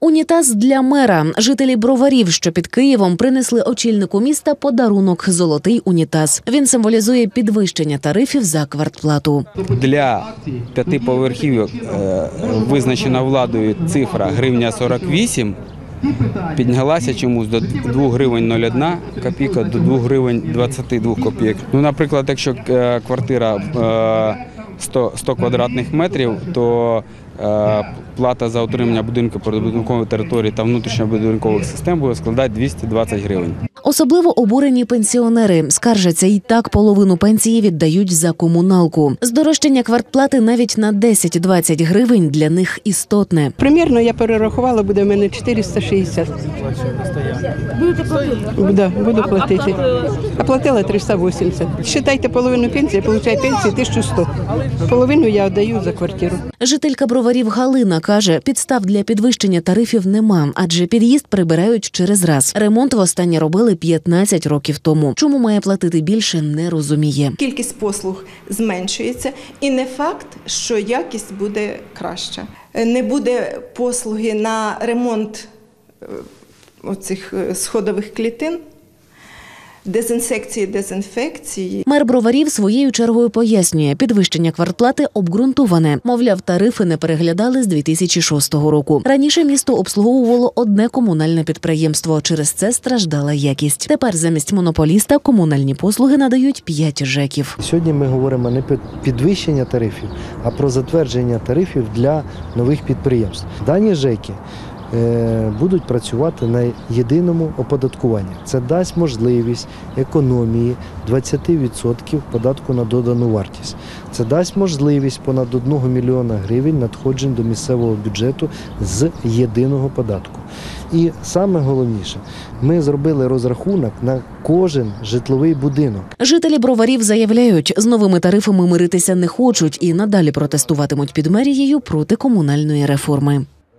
Унітаз для мера. Жителі броварів, що під Києвом, принесли очільнику міста подарунок золотий унітаз. Він символізує підвищення тарифів за квартплату. Для п'ятиповерхівок е, визначена владою цифра гривня 48 піднялася чомусь до 2 гривень 01 копійка до 2 гривень 22 копійок. Ну, наприклад, якщо е, квартира е, 100, 100 квадратних метрів, то е, плата за утримання будинку прибудинкової території та внутрішньобудинкових систем буде складати 220 гривень. Особливо обурені пенсіонери скаржаться і так половину пенсії віддають за комуналку. Здорожчання квартплати навіть на 10-20 гривень для них істотне. Примірно я перерахувала, буде в мене 460. Будете платити? Да, буду платити. А платила 380. Считайте половину пенсії, я получаю пенсію 1100. Половину я віддаю за квартиру. Жителька броварів Галина каже, підстав для підвищення тарифів нема, адже під'їзд прибирають через раз. Ремонт востаннє робили 15 років тому. Чому має платити більше, не розуміє. кількість послуг зменшується, і не факт, що якість буде краща. Не буде послуги на ремонт е, оцих е, сходових клітин, дезінсекції, дезінфекції. Мер броварів своєю чергою пояснює, підвищення квартплати обґрунтоване. Мовляв, тарифи не переглядали з 2006 року. Раніше місто обслуговувало одне комунальне підприємство. Через це страждала якість. Тепер замість монополіста комунальні послуги надають п'ять жеків. Сьогодні ми говоримо не про підвищення тарифів, а про затвердження тарифів для нових підприємств. Дані ЖЕКи будуть працювати на єдиному оподаткуванні. Це дасть можливість економії 20% податку на додану вартість. Це дасть можливість понад 1 мільйона гривень надходжень до місцевого бюджету з єдиного податку. І саме головніше, ми зробили розрахунок на кожен житловий будинок. Жителі броварів заявляють, з новими тарифами миритися не хочуть і надалі протестуватимуть під мерією проти комунальної реформи.